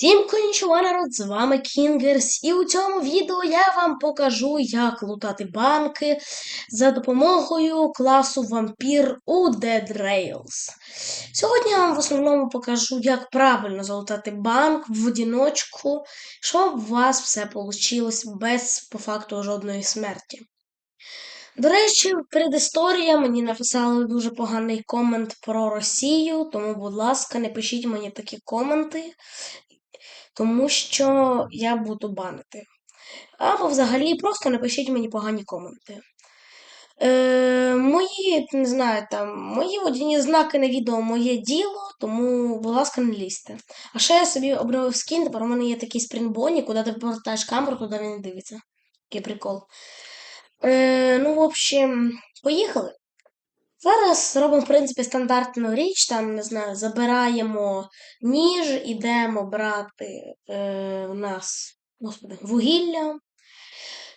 Всім народ, з вами Кінгерс, і у цьому відео я вам покажу, як лутати банки за допомогою класу вампір у Dead Rails. Сьогодні я вам в основному покажу, як правильно залутати банк в одіночку, щоб у вас все вийшло без по факту жодної смерті. До речі, предісторія мені написали дуже поганий комент про Росію, тому, будь ласка, не пишіть мені такі коменти тому що я буду банити. Або взагалі просто напишіть мені погані коменти. Е, Мої, не знаю, там, мої водяні знаки на відео моє діло, тому, будь ласка, не лізьте. А ще я собі обновив скін, тепер у мене є такий спринтбоні, куди ти повертаєш камеру, туди він не дивиться. Такий прикол. Е, Ну, в общем, поїхали. Зараз робимо, в принципі, стандартну річ, там, не знаю, забираємо ніж, ідемо брати е, у нас господи, вугілля.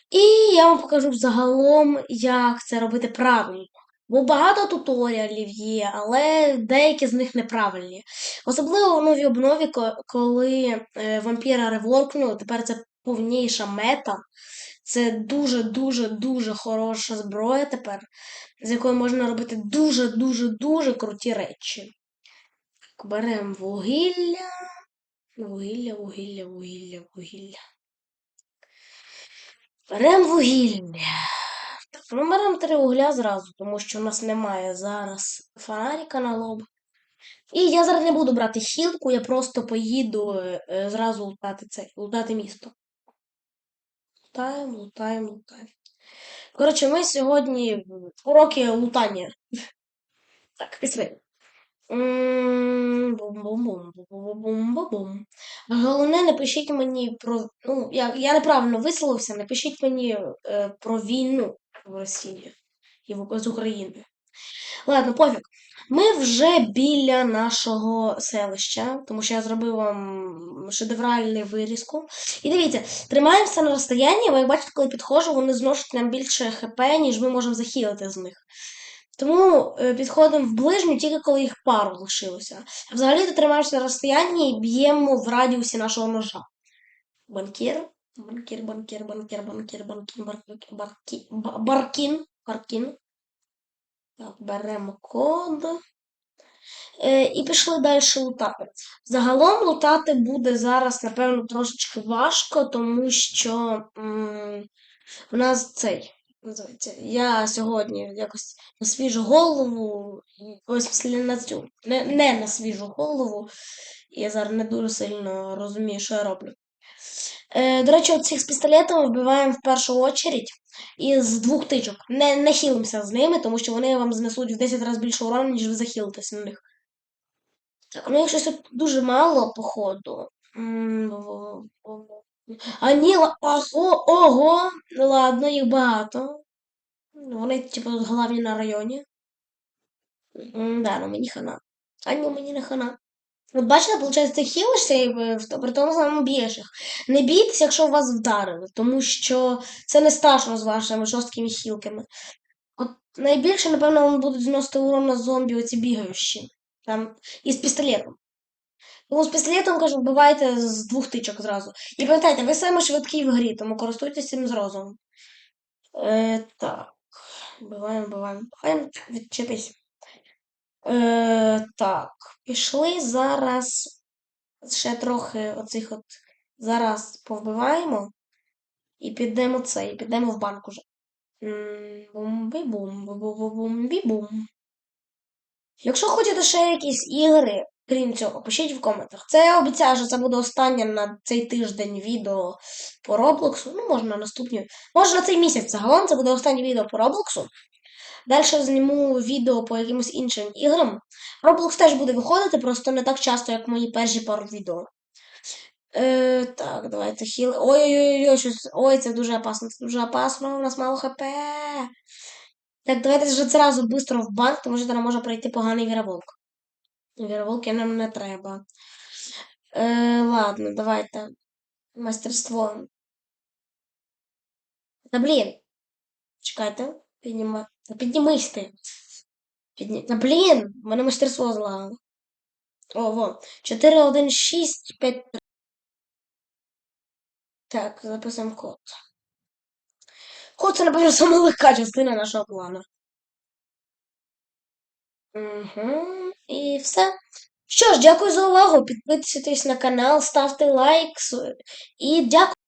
І я вам покажу загалом, як це робити правильно. Бо багато туторіалів є, але деякі з них неправильні. Особливо в новій обнові, коли е, вампіра реворкнули, тепер це повніша мета. Це дуже-дуже дуже хороша зброя тепер, з якою можна робити дуже-дуже дуже круті речі. Беремо вугілля. Вугілля, вугілля, вугілля, вугілля. Беремо вугілля. Так, ми беремо три вугля зразу, тому що у нас немає зараз фонарика на лоб. І я зараз не буду брати хілку, я просто поїду е, зразу лутати це, лутати місто. Лутаємо, лутаємо, лутаємо. Коротше, ми сьогодні уроки лутання. Так. Бум-бум-бум-бум-бум-бум-бум. Головне, напишіть мені про. Ну, я я неправильно висловився, напишіть мені е, про війну в Росії і з України. Ладно, пофіг. Ми вже біля нашого селища, тому що я зробив вам шедевральну вирізку. І дивіться, тримаємося на розстоянні, бо як бачите, коли підходжу, вони зношують нам більше ХП, ніж ми можемо захилити з них. Тому е, підходимо в ближню, тільки коли їх пару лишилося. Взагалі ти тримаєшся на розстоянні і б'ємо в радіусі нашого ножа. Банкір, банкір, банкір, банкір, банкір, банкір, баркін, баркін. Так, беремо код. Е, І пішли далі лутати. Загалом лутати буде зараз, напевно, трошечки важко, тому що у нас цей. Називається, я сьогодні якось на свіжу голову, ось на цю, не, не на свіжу голову. Я зараз не дуже сильно розумію, що я роблю. Е, До речі, цих з пістолетами вбиваємо в першу очередь із двох тичок. Не не хілимося з ними, тому що вони вам знесуть в 10 разів більше урону, ніж ви захилитесь на них. Так, ну їх щось тут дуже мало, походу. А ні, ого, ого, ладно, їх багато. Вони, типу, головні на районі. Да, ну мені хана. А ні, мені не хана. От бачите, виходить, ти хілишся і при тому самому б'єш їх. Не бійтеся, якщо вас вдарили, тому що це не страшно з вашими жорсткими хілками. От найбільше, напевно, вони будуть зносити урон на зомбі, оці бігаючі. Там, з пістолетом. Тому з пістолетом, кажу, вбивайте з двох тичок зразу. І пам'ятайте, ви саме швидкі в грі, тому користуйтесь цим з. Е, Так. Вбиваємо, вбиваємо, вбиваємо. Відчепись. Е, Так, пішли зараз. Ще трохи оцих от зараз повбиваємо і підемо це, і підемо в банк уже. Бум-бі-бум, бум-бум-бі-бум. Якщо хочете ще якісь ігри, крім цього, пишіть в коментах. Це я обіцяю, що це буде останнє на цей тиждень відео по Роблоксу. Ну, може на наступні. Може на цей місяць загалом це буде останнє відео по Роблоксу. Далі зніму відео по якимось іншим іграм. Roblox теж буде виходити, просто не так часто, як мої перші пару відео. Е, Так, давайте хіл. Ой-ой-ой, щось. Ой, це дуже опасно. Це дуже опасно, у нас мало хп. Так, давайте вже зразу швидко в банк, тому що там може пройти поганий віроволк. Віроволки нам не треба. Е, Ладно, давайте. Мастерство. Та блін. Чекайте, піднімаю. Та піднімись ти. Підні... Та блін, в мене мастерство злагало. О, во. 4, 1, 6, 5, Так, записуємо код. Код це, напевно, сама легка частина нашого плану. Угу, і все. Що ж, дякую за увагу. Підписуйтесь на канал, ставте лайк. І дякую.